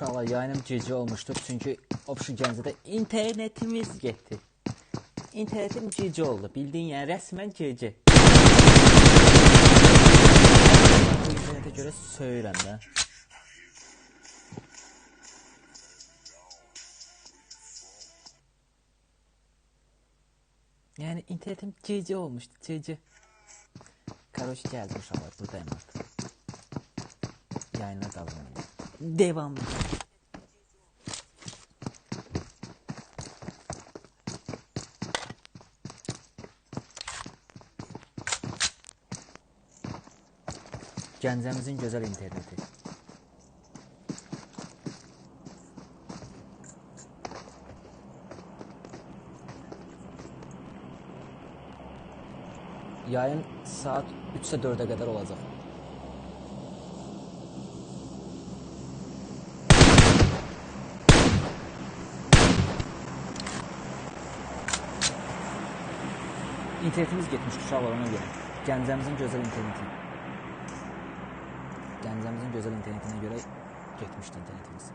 İnşallah yayınım cici olmuşdur. Çünkü Opşu Gəncədə internetimiz getdi. İnternetim cici oldu. Bildiğin yani resmen cici. Bu internete göre söylen de. Yani internetim cici olmuştu. Cici. Karoş geldi inşallah. Buradayım artık. Yayına dalın. Devamlı. Gəncəmizin gözəl interneti. Yayın saat 3-sə 4-ə qədər olacaq. İnternetimiz getmiş uşaqlar ona görə. Gəncəmizin gözəl interneti. Gəncəmizin gözəl internetinə görə getmişdi internetimiz.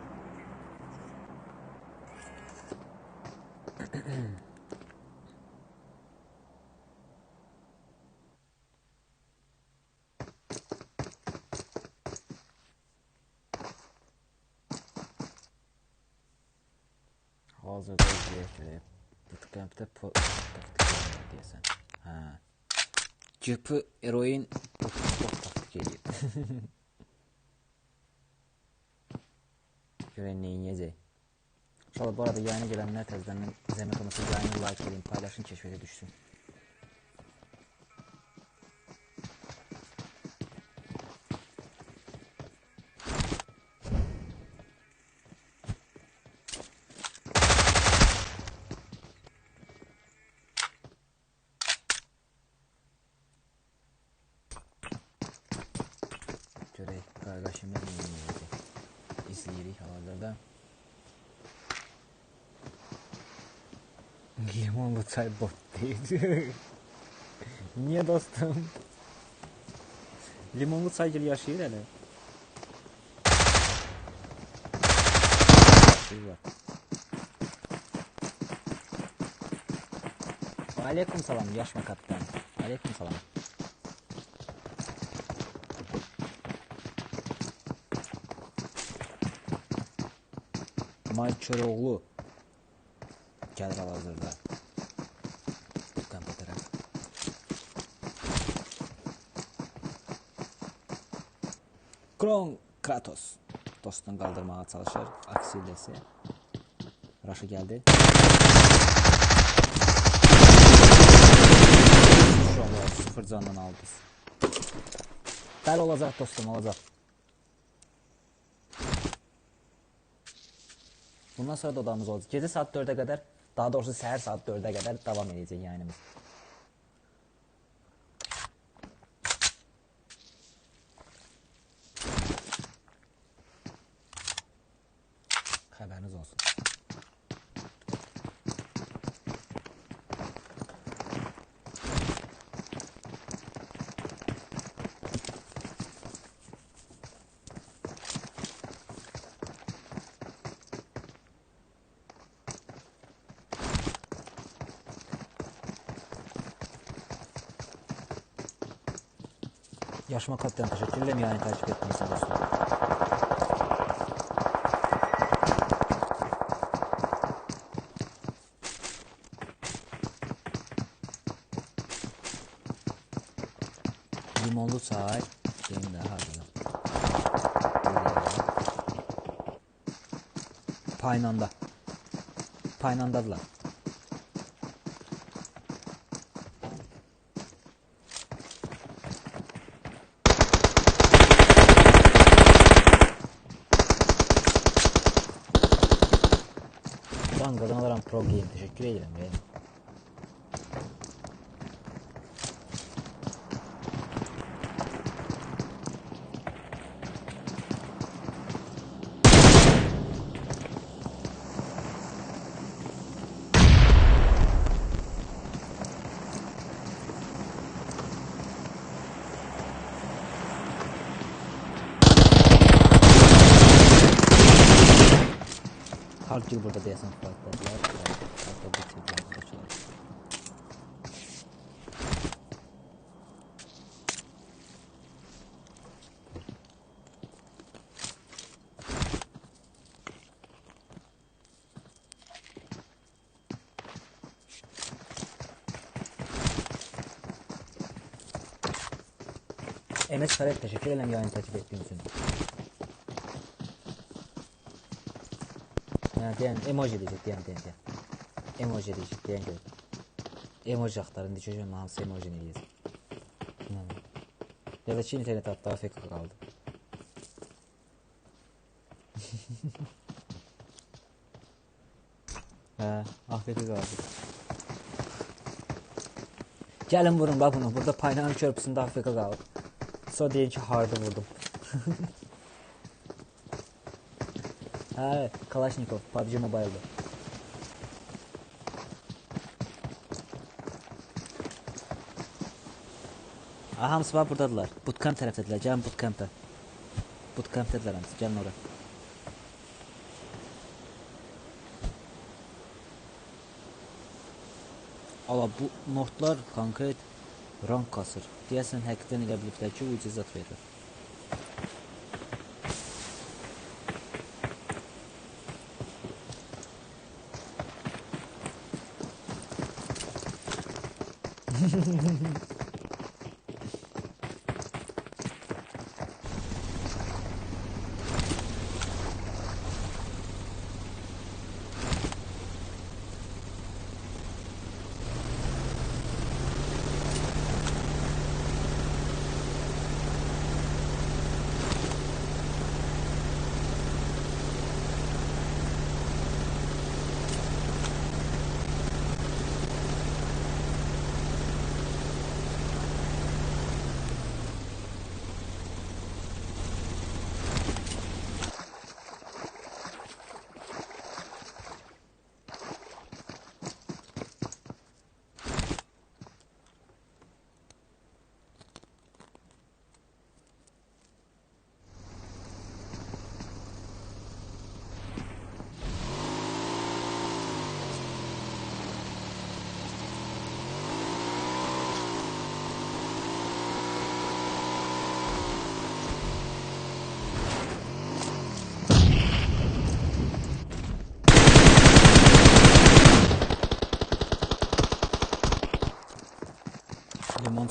Hazırda izləyək görək. Bootcamp'də po taktik deyəsən. Hə. GP eroin eləyir. Görək nə edəcək. İnşallah bu arada yayına gələnlər təzədən zəhmət olmasa yayını like edin, paylaşın, keşfete düşsün. Nə edəcək. İzləyirik hal-hazırda. Limonlu çay bot değil. Niye dostum? Limonlu çay gel yaşayır hele. Aleyküm selam yaşma kaptan. Aleyküm selam. May Köroğlu gəlir hal-hazırda. Qampa tərəf. Kron Kratos dostunu qaldırmağa çalışır. Aksilesi. Raşı gəldi. İnşallah sıfır candan aldınız. Bəli olacaq dostum, olacaq. Bundan sonra da odamız olacaq. Gecə saat 4-ə qədər, daha doğrusu səhər saat 4-ə qədər davam edəcək yayınımız. Yaşma kaptan teşekkür ederim yani takip ettiğiniz için dostum. Limonlu çay. Benim de harbiden. Paynanda. Paynandadılar. Pro Game teşekkür ederim benim. Kalkıyor burada diye sanatlar. MS Karet teşekkür ederim yayını takip ettiğin için. Ha, diyen emoji diyecek diyen diyen diyen. Emoji diyecek diyen gör. Emoji aktarın diyeceğim ama hamısı emoji ne diyecek. Ya da Çin internet hatta AFK kaldı. He, AFK kaldı. Gəlin vurun bak bunu. Burada Paynan körpüsündə AFK qalıb. Sonra deyin ki harda vurdum. Hə, Kalashnikov PUBG Mobile-da. Aha, hamısı var buradadılar. Bootcamp tərəfdədirlər. Gəlin bootcampə. Bootcampdədirlər hamısı. Gəlin ora. Ala bu notlar konkret rank kasır. Deyəsən həqiqətən elə biliblər ki, ucuzat verir.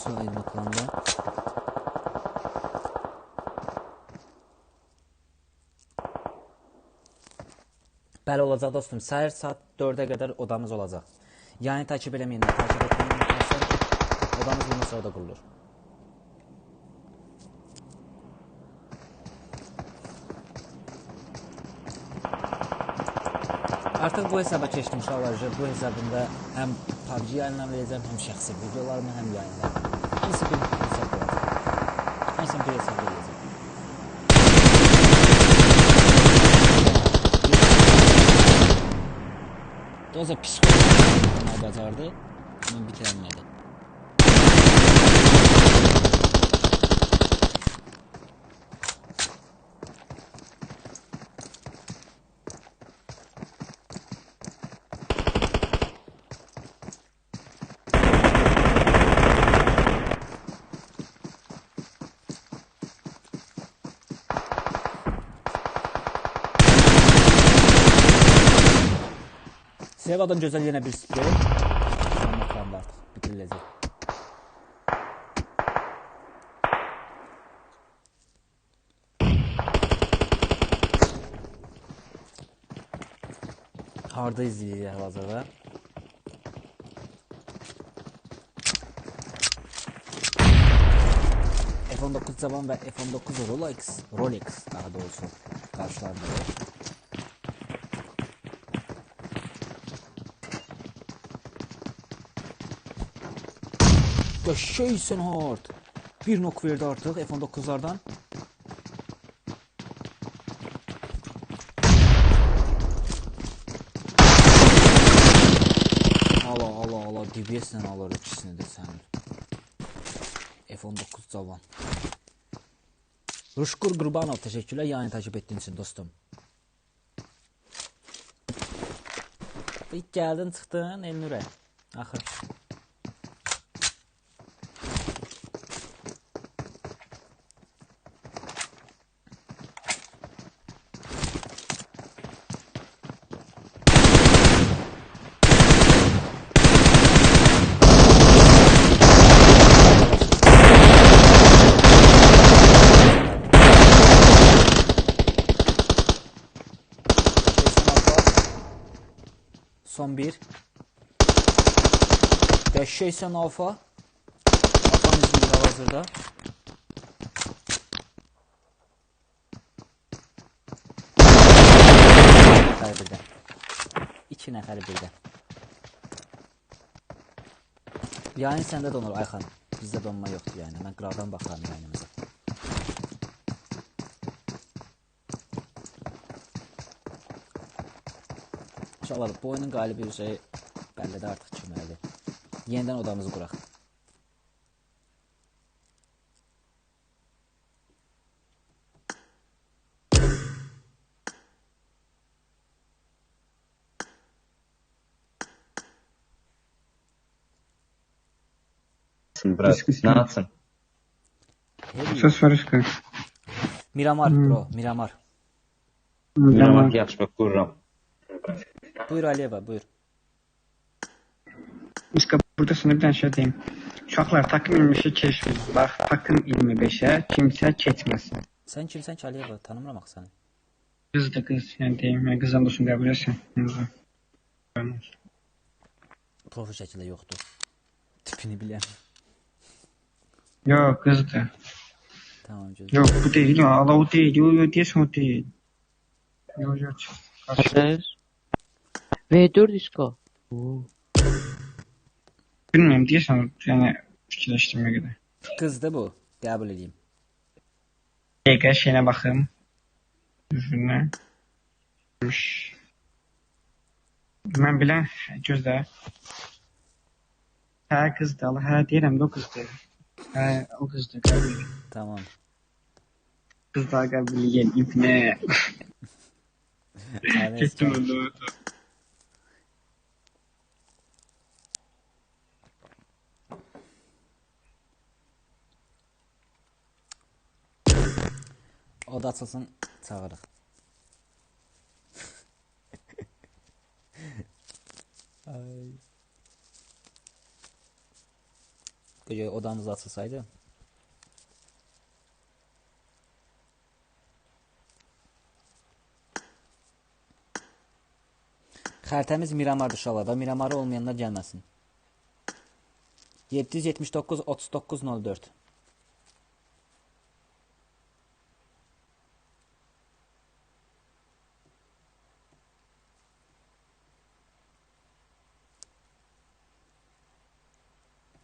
Suyu ayırmaklandı. Bəli olacaq dostum. Səhər saat 4-ə qədər odamız olacaq. Yəni takip eləməyin, takip etməyin unutmasın. Odamız bundan sonra da qurulur. Artıq bu hesaba keçdim uşaqlar. Bu hesabımda həm PUBG yayınlamayacağım, həm şəxsi videolarımı, həm yayınlarımı. Hamısı bir hesab olacaq. Hamısı bir hesab olacaq. Doza psixolog bacardı. Bunu bitirəmədi. Sevadan gözəl yenə bir sprey. Bakalım artıq bitiriləcək. Harda izləyir hal-hazırda? F19 Cavan ve F19 Rolex, Rolex daha doğrusu karşılarında. Ya şeysin hard. Bir nok verdi artık F19'lardan. Ala ala ala DBS'le alır ikisini de sen. F19 Cavan. Ruşkur Qurbanov teşekkürler yayını takip ettiğin için dostum. İlk gəldin, çıxdın Elnurə. Axır. Dəhşəksən alfa. Alfa izləyir hal-hazırda. Nəfər birdən. İki nəfər birdən. Yayın səndə donur Ayxan. Bizdə donma yoxdur yəni. Mən qıraqdan baxıram yayınımıza. İnşallah bu oyunun qalibi şey bəllidir artıq kimlərdir. Yenidən odamızı quraq. брат. Дискуссия. Ne yapsın? Hey, Söz Farışka. Miramar bro, Miramar. Miramak yaxşı bak kururam. Buyur Aliyeva, buyur. Miska burada sana bir tane şey diyeyim. Uşaqlar takım 25'e keşfin. Bax takım 25'e kimsə keçməsin. Sən kimsən ki Aliyeva? Tanımıram axı səni. Qız da qız. Yəni deyim, yəni qızdan dostum qəbul etsin. Profil şəkildə yoxdur. Tipini bilən. Yox, qızdır. Tamam gözlə. Yox, bu deyil. Yox, ala o deyil. Yox, yox, deyəsən o deyil. Yox, yox. Hazır. V4 iska. Oo. Bilmirəm, deyəsən yəni fikirləşdirmə qədər. Qızdır bu. Qəbul edeyim. Dəqiqə şeyinə baxım. Üzünə. Mən bilən gözlə. Hə qızdır, ala, hə deyirəm də o qızdır. Hə, o qızdır, qəbul. Tamam. Qızlar qəbul edir, ibnə. Aynen, Getdim öldü. O da açılsın çağırıq. Ay. Gece odamız açılsaydı. Xəritəmiz Miramardır uşaqlar da. Miramarı olmayanlar gəlməsin. 779 3904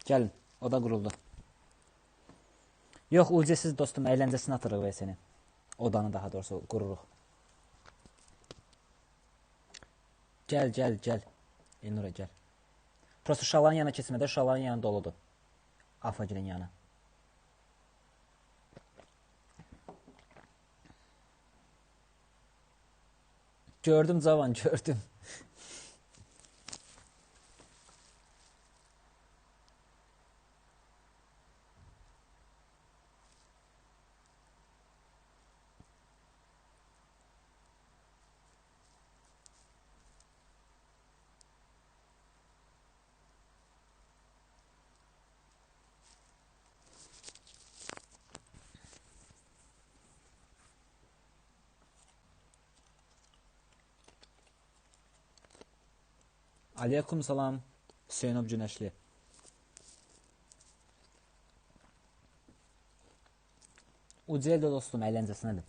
Gəlin, o da quruldu. Yox, ulcəsiz dostum, əyləncəsini atırıq və səni. Odanı daha doğrusu qururuq. Gəl, gəl, gəl. Elnura gəl. Prosta şalanın yanına keçmədə şalanın yanı doludur. Afagilin yanı. Gördüm cavan, gördüm. Aleyküm salam. Hüseynov Günəşli. Ucel də dostum əyləncəsinədir.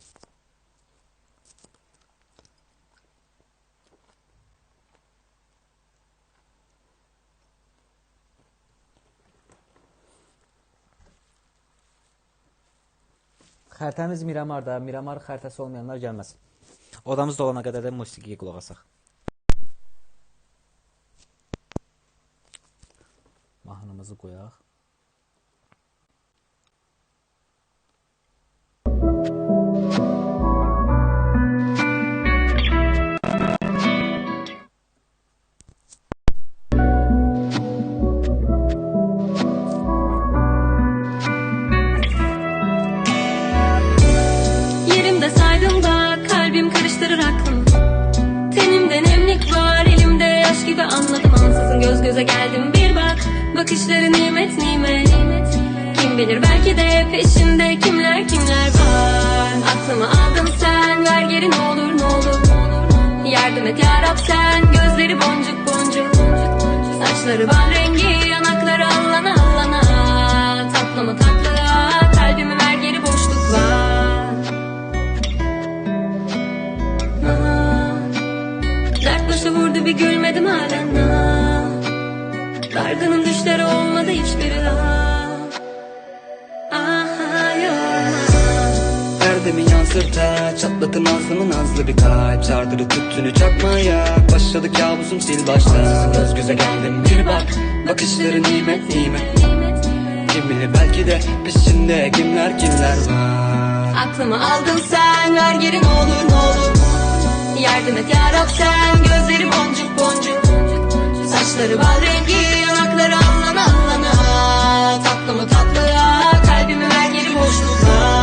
Xəritəmiz Miramarda. Miramar xəritəsi olmayanlar gəlməsin. Odamız dolana qədər də musiqiyə qulaq asaq. yazık o ya. Gülmedim halen Aa, Dargınım düşleri olmadı hiçbiri Aa, Aha yok Derdimi yansırta Çatlatın ağzımı nazlı bir kalp. Sardırı tüttünü çakmaya Başladı kabusum sil baştan. Göz göze geldim bir bak Bakışları nimet nimet Kim bilir belki de peşinde kimler kimler var. Aklımı aldın sen ver geri ne olur ne olur Yardım et yarab sen gözleri boncuk boncuk. Saçları bal rengi yanakları allana allana Tatlı mı tatlı kalbimi ver geri boşluklar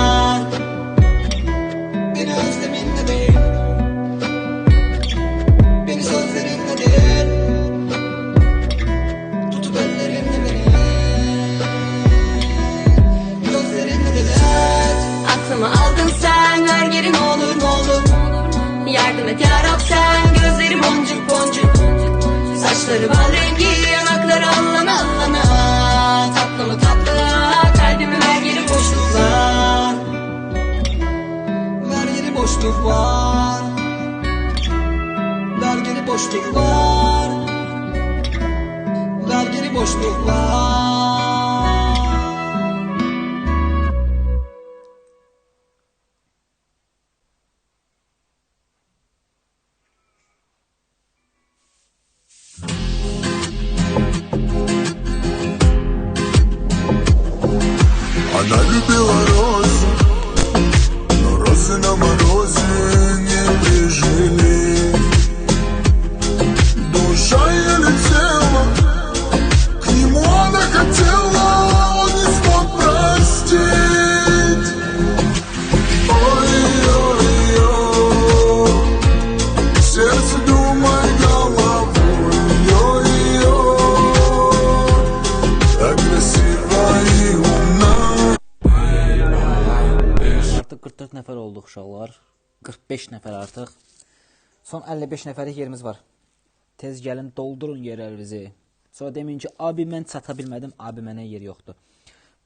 And I will be alright. 55 nəfərlik yerimiz var. Tez gəlin doldurun yerlərinizi. Sonra deməyin ki, abi mən çata bilmədim, abi mənə yer yoxdur.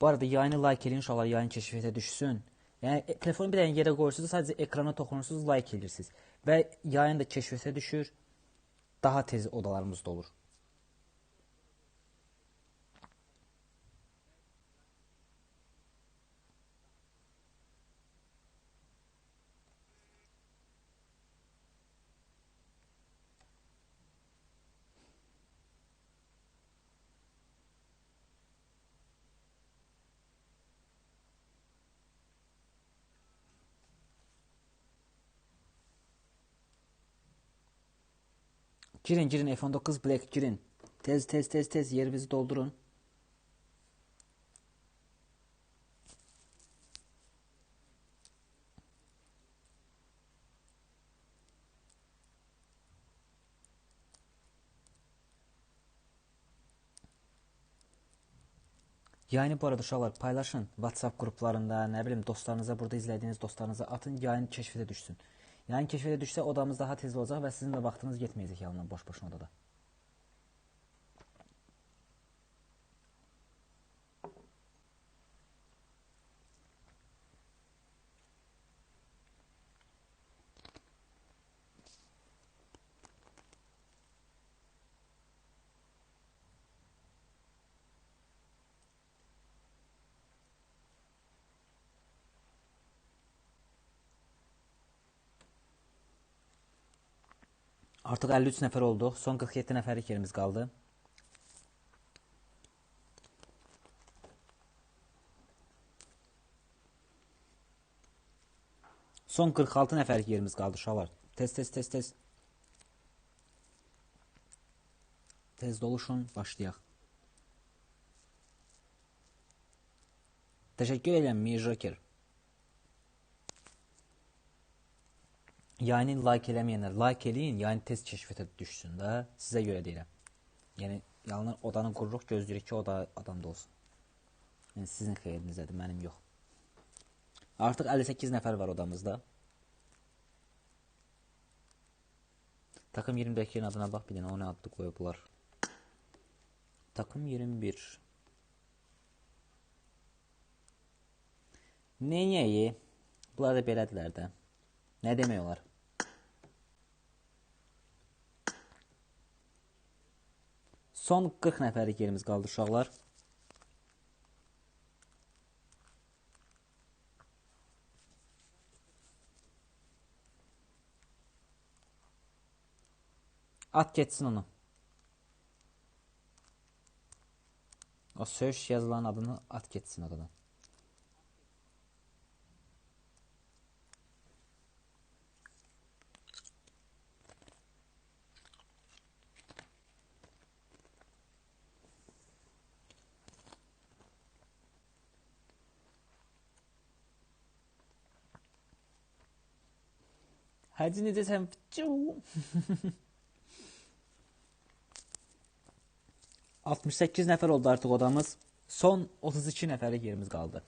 Bu arada yayını like eləyin uşaqlar, yayın keşfiyyətə düşsün. Yəni e, telefonu bir dənə yerə qoyursunuz, sadəcə ekrana toxunursunuz, like eləyirsiniz və yayın da keşfiyyətə düşür. Daha tez odalarımız dolur. Girin girin F19 Black girin. Tez tez tez tez yerimizi doldurun. Yayını bu arada uşaqlar paylaşın WhatsApp qruplarında, nə bilim dostlarınıza, burada izlədiyiniz dostlarınıza atın, yayın keşfətə düşsün. Yayın keşfətə düşsə odamız daha tez olacaq və sizin də vaxtınız getməyəcək yalandan boş-boşuna odada. Artıq 53 nəfər olduq. Son 47 nəfərlik yerimiz qaldı. Son 46 nəfərlik yerimiz qaldı uşaqlar. Tez tez tez tez. Tez doluşun, başlayaq. Təşəkkür edirəm Mir Joker. Yayını like eləməyənlər like eləyin, yayını tez keşfətə düşsün də. Sizə görə deyirəm. Yəni Yalnız odanı qururuq, gözləyirik ki, o da adamda olsun. Yəni sizin xeyrinizədir, mənim yox. Artıq 58 nəfər var odamızda. Takım 22-nin adına bax bir dənə o nə adlı qoyublar. Takım 21. Neyi? Bunlar da belədilər də. Nə demək olar? Son 40 nəfərlik yerimiz qaldı uşaqlar. At geçsin onu. O söz yazılan adını at geçsin oradan. Hadi ne desem? Cuu. 68 nəfər oldu artıq odamız. Son 32 nəfərlik yerimiz qaldı.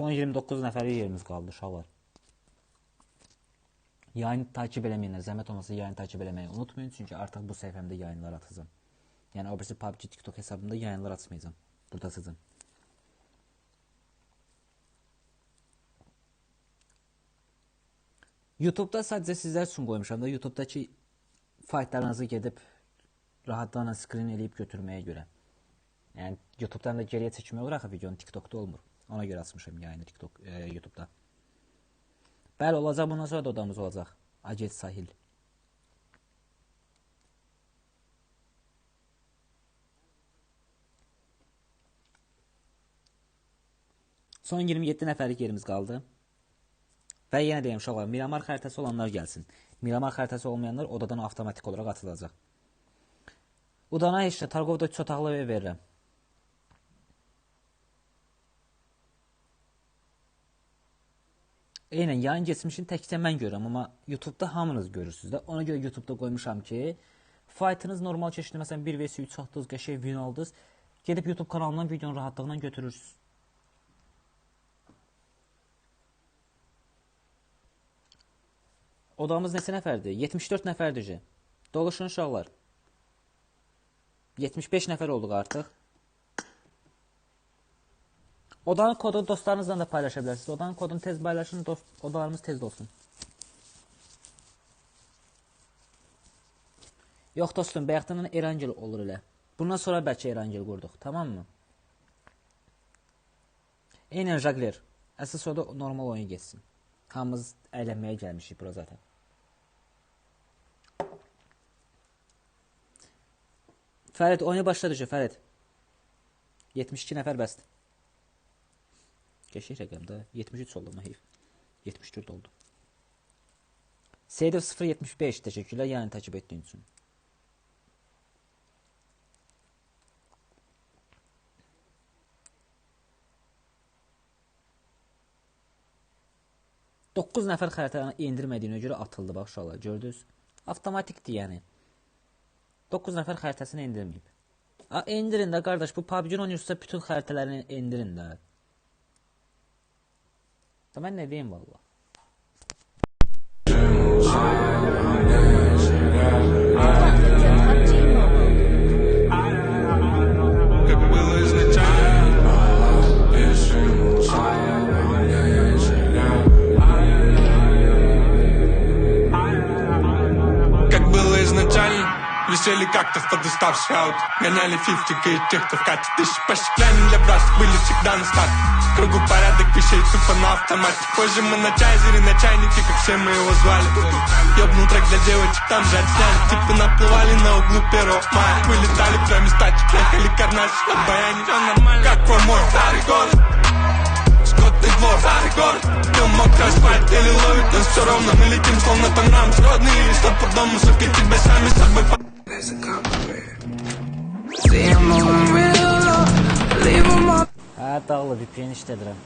Son 29 nəfərlik yerimiz qaldı uşaqlar. Yayını takip eləməyənlər, zəhmət olmasa yayını takip eləməyi unutmayın, çünki artıq bu səhifəmdə yayınlar atacağam. Yəni o birisi PUBG TikTok hesabımda yayınlar açmayacağam. Burada atacağam. YouTube-da sadəcə sizlər üçün qoymuşam da YouTube-dakı faytlarınızı gedib rahatlıqla screen eləyib götürməyə görə. Yəni YouTube-dan da geriyə çəkmək olar axı videonun TikTok-da olmur. Ona görə açmışam yayını TikTok e, YouTube-da. Bəli, olacaq bundan sonra da odamız olacaq. Acet sahil. Son 27 nəfərlik yerimiz qaldı. Və yenə deyim uşaqlar, Miramar xəritəsi olanlar gəlsin. Miramar xəritəsi olmayanlar odadan avtomatik olaraq atılacaq. Udana heç də Targovda 3 otaqlı ev verirəm. Eynən yayın geçmişini təkcə mən görürəm, amma YouTube-da hamınız görürsüz də. Ona görə YouTube-da qoymuşam ki, fightınız normal keçdi, məsələn 1 vs 3 atdınız, qəşəng win aldınız. Gedib YouTube kanalından videonu rahatlıqla götürürsüz. Odamız neçə nəfərdir? 74 nəfərdir. Doluşun uşaqlar. 75 nəfər olduq artıq. Odanın kodunu dostlarınızla da paylaşa bilərsiniz. Odanın kodunu tez paylaşın, dost, odalarımız tez dolsun. Yox dostum, bayaqdan Erangel olur elə. Bundan sonra bəlkə Erangel qurduq, tamam mı? Eynən Jagler. Əsas oda normal oyun geçsin. Hamımız əylənməyə gəlmişik bura zaten. Fərid oyuna başladı şu Fərid. 72 nəfər bəsdir. Geçik rəqəmdə 73 oldu amma heyf. 74 oldu. Seyidov 075 teşekkürler yani takip ettiğin için. Doqquz nəfər xəritəni endirmədiyinə görə atıldı bax uşaqlar gördünüz? Avtomatikdir yəni. 9 nəfər xəritəsini endirməyib. A endirin də qardaş bu PUBG-ni oynayırsa bütün xəritələrini endirin də. أتمنى يبين والله. Deyim valla. Как было изначально, веселье как тех, кто достав шаут Гоняли фифтика и тех, кто вкатит Тысячи по щеклям для брасок были всегда на старт. Кругу порядок вещей тупо на автомате. Позже мы на чайзере, на чайнике, как все мы его звали. Ёбнул трек для девочек, там же отсняли. Типа наплывали на углу первого мая. Вылетали прямо из тачек, ехали карнашек от баяни Всё нормально, как вам мой старый город? Скотный двор, старый город. Ты мог асфальт или ловить, но все равно Мы летим, словно там нам сродные Или что по дому, сука, тебя сами as a compliment. See I'm moving real, leave them up. Ha dağlı VPN işlədirəm.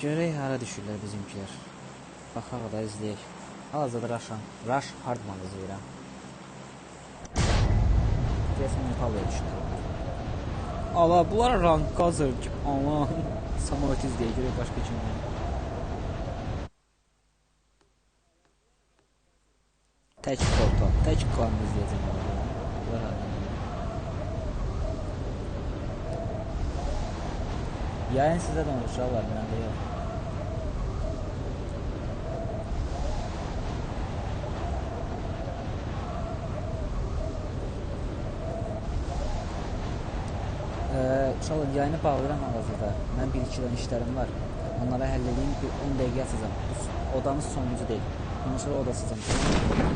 Görək hara düşürlər bizimkilər. Baxaq da izləyək. Hal-hazırda Rush, Rush Hardman izləyirəm. Deyəsən Nepalda düşdülər. Ala, bunlar rank aman. Samorat izləyək, görək başqa kim var. Tək foto, tək klan izləyəcəm. Bunlar hara? Yayın sizə də uşaqlar, məndə yox. Uşaqlar yayını bağlayıram hal-hazırda. Mən bir-iki dənə işlərim var. Onları həll edeyim, bir 10 dəqiqə yazacağam. Bu odanın sonuncu deyil. Ondan sonra oda sızacağım.